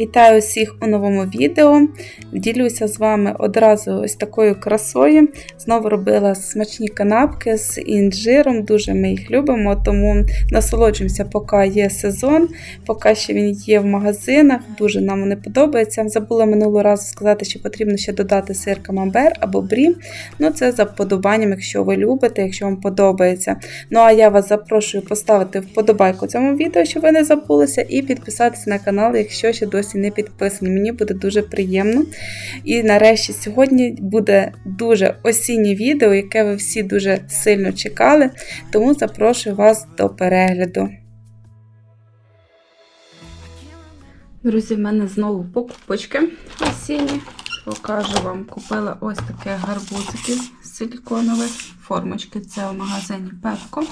Вітаю всіх у новому відео. Ділюся з вами одразу ось такою красою. Знову робила смачні канапки з інжиром. Дуже ми їх любимо, тому насолоджуємося, поки є сезон, поки ще він є в магазинах. Дуже нам вони подобаються. Забула минулого разу сказати, що потрібно ще додати сир камамбер або брі. Ну, це за вподобанням, якщо ви любите, якщо вам подобається. Ну а я вас запрошую поставити вподобайку цьому відео, щоб ви не забулися, і підписатися на канал, якщо ще досі не підписані. Мені буде дуже приємно. І нарешті сьогодні буде дуже осіннє відео, яке ви всі дуже сильно чекали. Тому запрошую вас до перегляду. Друзі, в мене знову покупочки осінні. Покажу вам, купила ось таке гарбузики силіконові формочки. Це в магазині Пепко.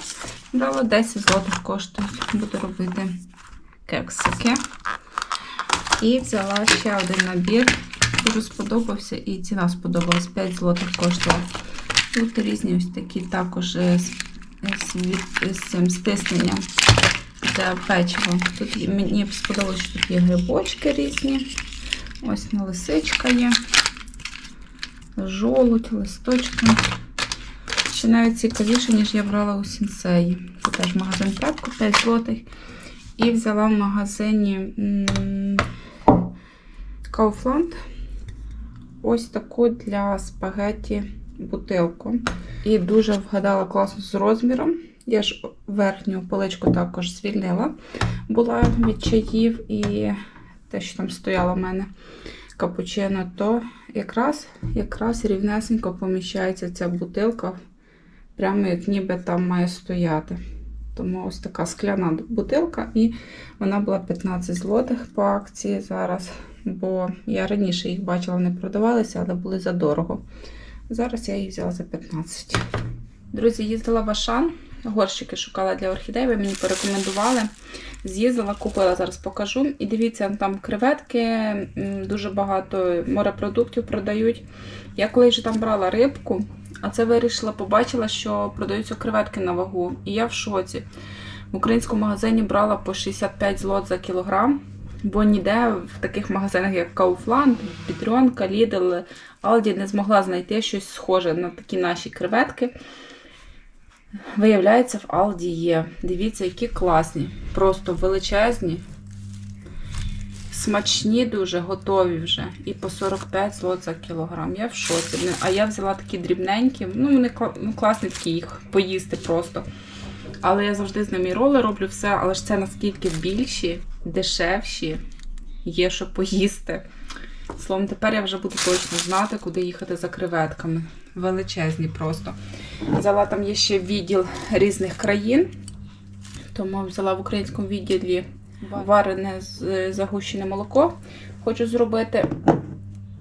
Брала 10 злотих коштують. Буду робити кексики. І взяла ще один набір. Дуже сподобався і ціна сподобалась. 5 злотих коштувала. Тут різні ось такі також з, з, з цим стисненням для печива. Тут мені сподобалось, що тут є грибочки різні. Ось на лисичка є. Жолудь, листочки. Ще навіть цікавіше, ніж я брала у сінсеї. Це теж магазин Пепко, 5 злотих. І взяла в магазині Kaufland ось таку для спагетті бутилку. І дуже вгадала класно з розміром. Я ж верхню поличку також звільнила, була від чаїв і те, що там стояло в мене капучино, то якраз якраз рівнесенько поміщається ця бутилка, прямо як ніби там має стояти. Тому ось така скляна бутилка, і вона була 15 злотих по акції зараз. Бо я раніше їх бачила, вони продавалися, але були задорого. Зараз я їх взяла за 15. Друзі, їздила в Ашан, горщики шукала для орхідей, ви мені порекомендували. З'їздила, купила, зараз покажу. І дивіться, там креветки, дуже багато морепродуктів продають. Я коли вже там брала рибку, а це вирішила, побачила, що продаються креветки на вагу. І я в шоці. В українському магазині брала по 65 злот за кілограм. Бо ніде в таких магазинах, як Kaufland, Петренка, Lidl, Aldi не змогла знайти щось схоже на такі наші креветки. Виявляється, в Aldi є. Дивіться, які класні. Просто величезні, смачні, дуже готові вже. І по 45 злот за кілограм. Я в шоці. А я взяла такі дрібненькі, ну, вони ну, класні такі їх поїсти просто. Але я завжди з ними роли роблю все, але ж це наскільки більші, дешевші, є що поїсти. Словом, тепер я вже буду точно знати, куди їхати за креветками. Величезні просто. Взяла там є ще відділ різних країн. Тому взяла в українському відділі варене загущене молоко. Хочу зробити,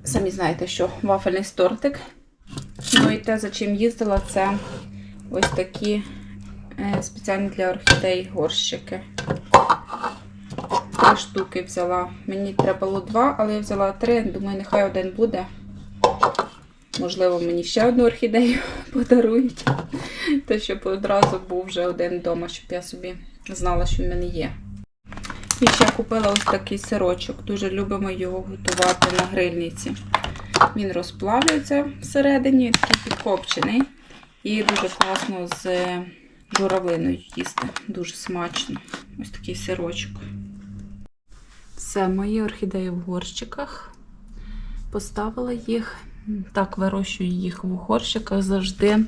самі знаєте, що вафельний тортик. Ну і те, за чим їздила, це ось такі спеціально для орхідей горщики. Три штуки взяла. Мені треба було два, але я взяла три. Думаю, нехай один буде. Можливо, мені ще одну орхідею подарують. Те, щоб одразу був вже один вдома, щоб я собі знала, що в мене є. І ще купила ось такий сирочок. Дуже любимо його готувати на грильниці. Він розплавлюється всередині, такий підкопчений. І дуже класно з журавлиною їсти. Дуже смачно. Ось такий сирочок. Все, мої орхідеї в горщиках. Поставила їх. Так, вирощую їх в горщиках завжди,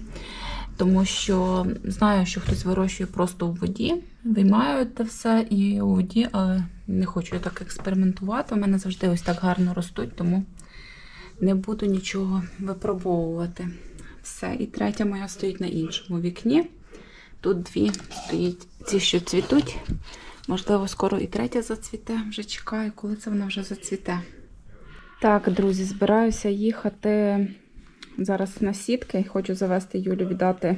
тому що знаю, що хтось вирощує просто у воді. Виймаю те все і у воді, але не хочу так експериментувати. У мене завжди ось так гарно ростуть, тому не буду нічого випробовувати. Все. І третя моя стоїть на іншому вікні. Тут дві стоїть ці, що цвітуть. Можливо, скоро і третя зацвіте. Вже чекаю, коли це вона вже зацвіте. Так, друзі, збираюся їхати зараз на сітки. Хочу завести Юлю віддати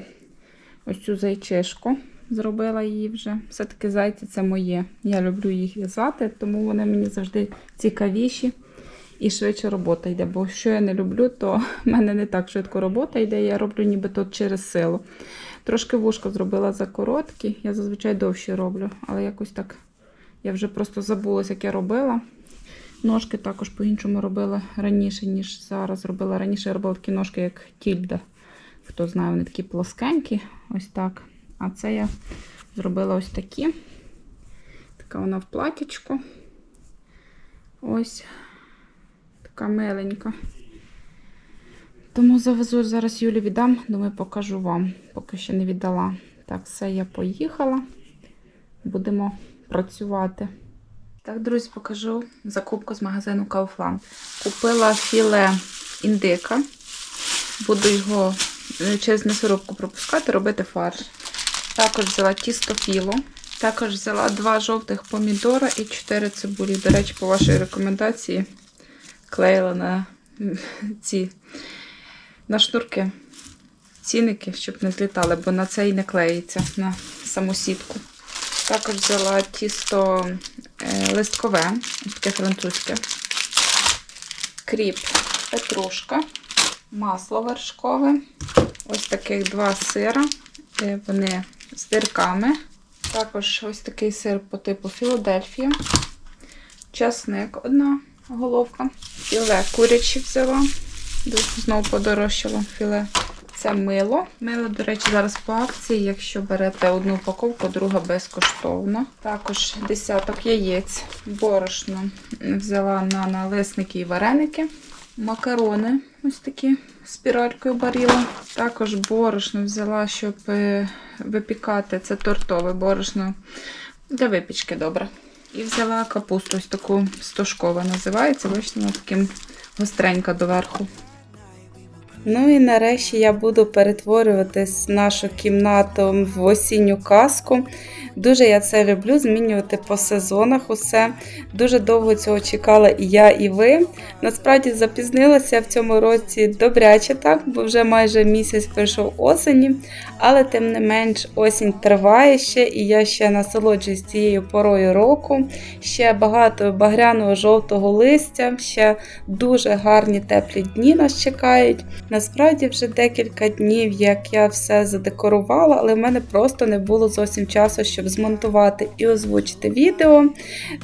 ось цю зайчишку. Зробила її вже. Все-таки зайці це моє. Я люблю їх в'язати, тому вони мені завжди цікавіші і швидше робота йде. Бо що я не люблю, то в мене не так швидко робота йде. Я роблю нібито через силу. Трошки вушко зробила за короткі, я зазвичай довші роблю, але якось так я вже просто забулася, як я робила. Ножки також по-іншому робила раніше, ніж зараз робила. Раніше я робила такі ножки, як тільда. Хто знає, вони такі плоскенькі, ось так. А це я зробила ось такі. Така вона в платічку. Ось така миленька. Тому завезу зараз Юлі віддам, думаю, покажу вам, поки ще не віддала. Так, все, я поїхала. Будемо працювати. Так, друзі, покажу закупку з магазину Kaufland. Купила філе індика. Буду його е, через м'ясорубку пропускати, робити фарш. Також взяла тісто філо. Також взяла два жовтих помідора і чотири цибулі. До речі, по вашій рекомендації клеїла на ці на шнурки цінники, щоб не злітали, бо на це і не клеїться на саму сітку. Також взяла тісто е, листкове, таке французьке, кріп, петрушка, масло вершкове, ось таких два сира. Е, Вони з дирками. Також ось такий сир по типу Філадельфія, часник одна головка, філе курячі взяла. Знову подорожчало філе. Це мило. Мило, до речі, зараз по акції. Якщо берете одну упаковку, друга безкоштовно. Також десяток яєць, борошно взяла на налисники і вареники. Макарони ось такі спіралькою баріла. Також борошно взяла, щоб е, випікати. Це тортове борошно для випічки добре. І взяла капусту, ось таку стошкова називається. Бачите, вона таким гостренька доверху. Ну і нарешті я буду перетворюватись нашу кімнату в осінню казку. Дуже я це люблю, змінювати по сезонах усе. Дуже довго цього чекала і я, і ви. Насправді запізнилася в цьому році добряче так, бо вже майже місяць пройшов осені. Але тим не менш осінь триває ще, і я ще насолоджуюсь цією порою року. Ще багато багряного жовтого листя, ще дуже гарні теплі дні нас чекають. Насправді вже декілька днів, як я все задекорувала, але в мене просто не було зовсім часу, щоб змонтувати і озвучити відео.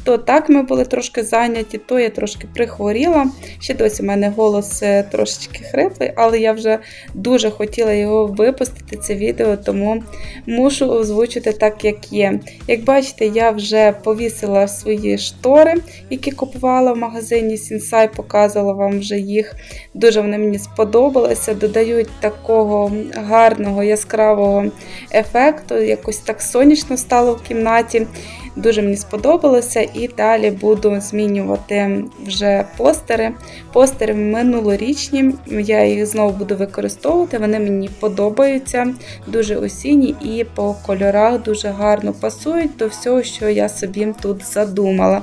То так ми були трошки зайняті, то я трошки прихворіла. Ще досі в мене голос е, трошечки хриплий, але я вже дуже хотіла його випустити, це відео, тому мушу озвучити так, як є. Як бачите, я вже повісила свої штори, які купувала в магазині Сінсай, показувала вам вже їх. Дуже вони мені сподобалися, додають такого гарного яскравого ефекту, якось так сонячно стало в кімнаті. Дуже мені сподобалося, і далі буду змінювати вже постери. Постери минулорічні, я їх знову буду використовувати. Вони мені подобаються, дуже осінні і по кольорах дуже гарно пасують до всього, що я собі тут задумала.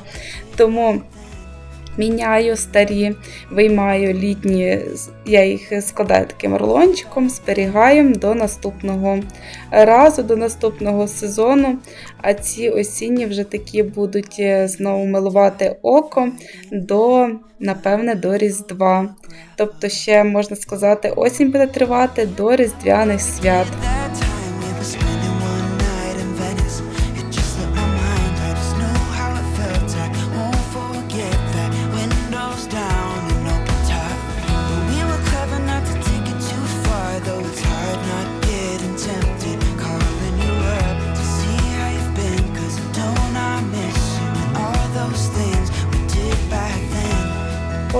Тому Міняю старі, виймаю літні, я їх складаю таким рулончиком, зберігаю до наступного разу, до наступного сезону. А ці осінні вже такі будуть е, знову милувати око до, напевне, до Різдва. Тобто, ще можна сказати, осінь буде тривати до Різдвяних свят.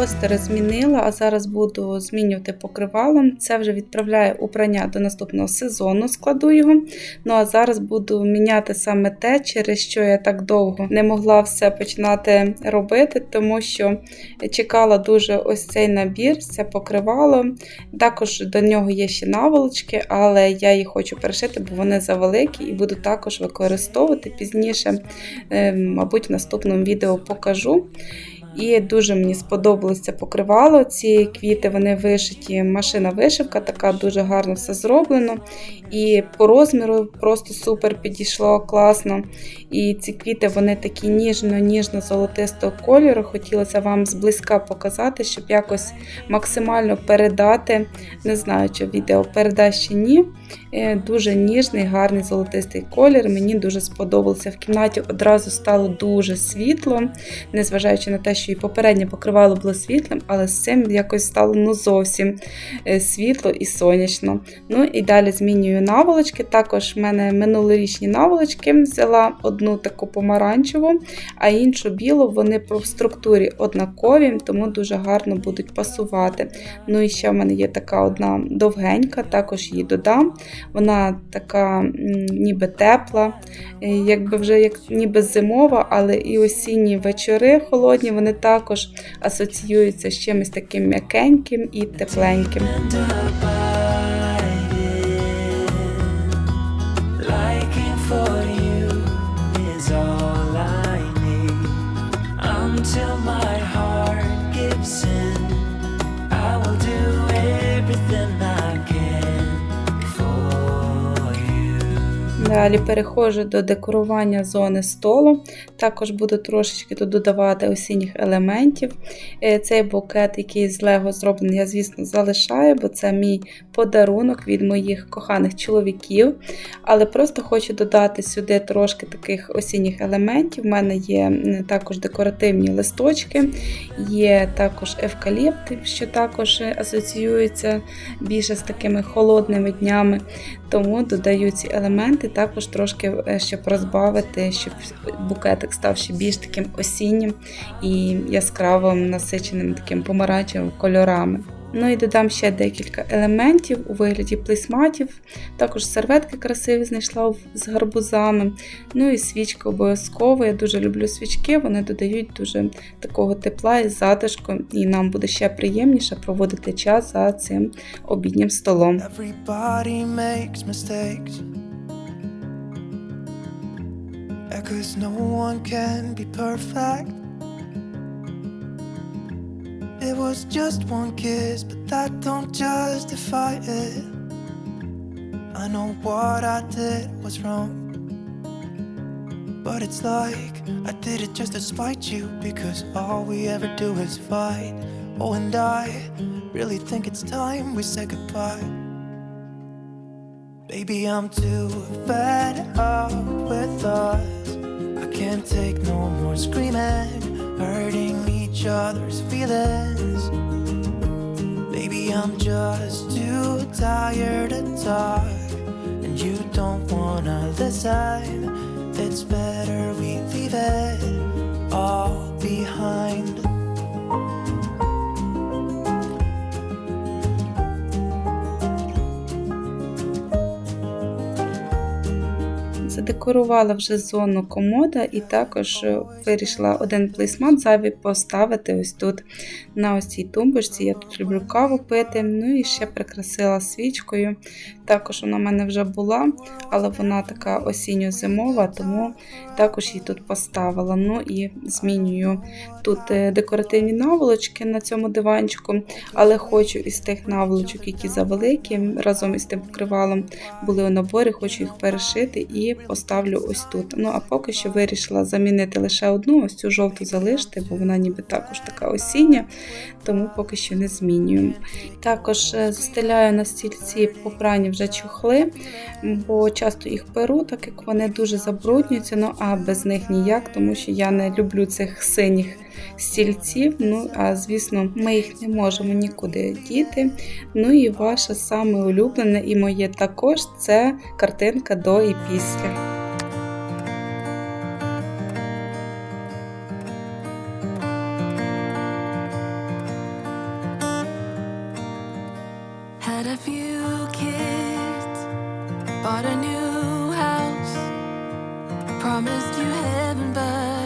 Постери змінила, а зараз буду змінювати покривалом. Це вже відправляю у до наступного сезону, складу його. Ну а зараз буду міняти саме те, через що я так довго не могла все починати робити, тому що чекала дуже ось цей набір, це покривало. Також до нього є ще наволочки, але я їх хочу перешити, бо вони завеликі і буду також використовувати пізніше. Е, Мабуть, в наступному відео покажу. І дуже мені сподобалось покривало. Ці квіти вони вишиті, машина вишивка, така дуже гарно все зроблено. І по розміру просто супер підійшло класно. І ці квіти вони такі ніжно-ніжно-золотистого кольору. Хотілося вам зблизька показати, щоб якось максимально передати. Не знаю, чи відео передасть чи ні. Е, Дуже ніжний, гарний золотистий колір. Мені дуже сподобався. В кімнаті одразу стало дуже світло, незважаючи на те, що що і попереднє покривало було світлим, але з цим якось стало ну зовсім е, світло і сонячно. Ну і далі змінюю наволочки. Також в мене минулорічні наволочки взяла одну таку помаранчеву, а іншу білу. Вони по структурі однакові, тому дуже гарно будуть пасувати. Ну і ще в мене є така одна довгенька, також її додам. Вона така ніби тепла, е, якби вже як ніби зимова, але і осінні вечори холодні, вони також асоціюється з чимось таким м'якеньким і тепленьким. Далі переходжу до декорування зони столу. Також буду трошечки тут додавати осінніх елементів. Е, Цей букет, який з Лего зроблений, я, звісно, залишаю, бо це мій подарунок від моїх коханих чоловіків. Але просто хочу додати сюди трошки таких осінніх елементів. У мене є також декоративні листочки, є також евкаліпти, що також е, асоціюються більше з такими холодними днями. Тому додаю ці елементи також трошки, е, щоб розбавити, щоб букетик став ще більш таким осіннім і яскравим, насиченим таким помаранчевим кольорами. Ну і додам ще декілька елементів у вигляді плейсматів. Також серветки красиві знайшла з гарбузами. Ну і свічка обов'язково. Я дуже люблю свічки, вони додають дуже такого тепла і затишку, і нам буде ще приємніше проводити час за цим обіднім столом. Because no one can be perfect. It was just one kiss, but that don't justify it. I know what I did was wrong. But it's like I did it just to spite you because all we ever do is fight. Oh, and I really think it's time we say goodbye. Baby, I'm too fed up with us. I can't take no more screaming, hurting each other's feelings. Baby, I'm just too tired to talk, and you don't wanna listen. Задекорувала вже зону комода і також е, вирішила один плейсмат зайвий поставити ось тут на ось цій тумбочці. Я тут люблю каву пити. Ну і ще прикрасила свічкою. Також вона в мене вже була, але вона така осінньо-зимова, тому також її тут поставила. Ну і змінюю тут е, декоративні наволочки на цьому диванчику, але хочу із тих наволочок, які завеликі, разом із тим покривалом були у наборі, хочу їх перешити і поставлю ось тут. Ну а поки що вирішила замінити лише одну, ось цю жовту залишити, бо вона ніби також така осіння, тому поки що не змінюємо. Також е, застеляю на стільці попрані вже чохли, бо часто їх перу, так як вони дуже забруднюються, ну а без них ніяк, тому що я не люблю цих синіх стільців. Ну, а звісно, ми їх не можемо нікуди діти. Ну і ваше саме улюблене і моє також це картинка до і після. Promised you heaven, but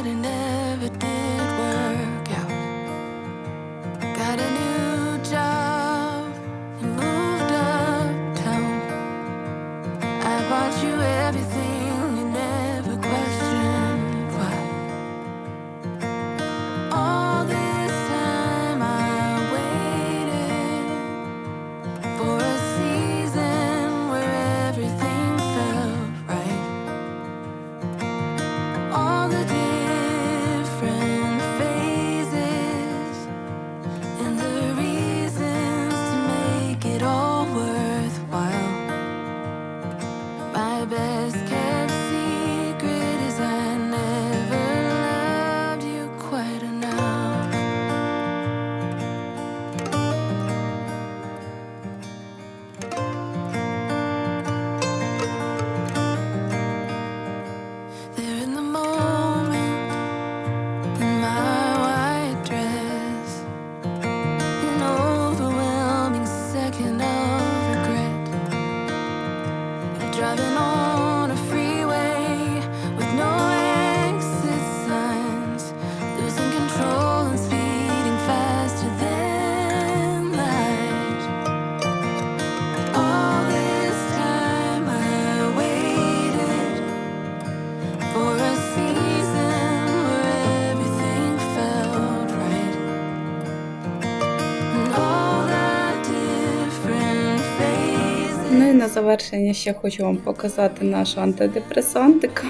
на завершення ще хочу вам показати нашу антидепресантика,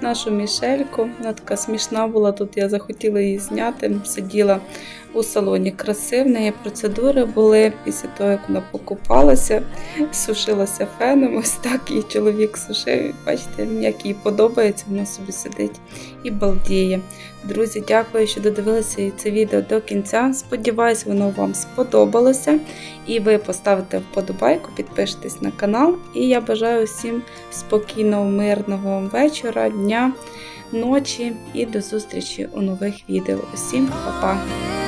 нашу Мішельку. Вона така смішна була. Тут я захотіла її зняти. Сиділа у салоні краси. В неї процедури були після того, як вона покупалася, сушилася феном. Ось так її чоловік сушив. Бачите, як їй подобається, вона собі сидить і балдіє. Друзі, дякую, що додивилися це відео до кінця. Сподіваюсь, воно вам сподобалося. І ви поставите вподобайку, підпишитесь на канал. І я бажаю всім спокійного, мирного вечора, дня, ночі і до зустрічі у нових відео. Усім па-па!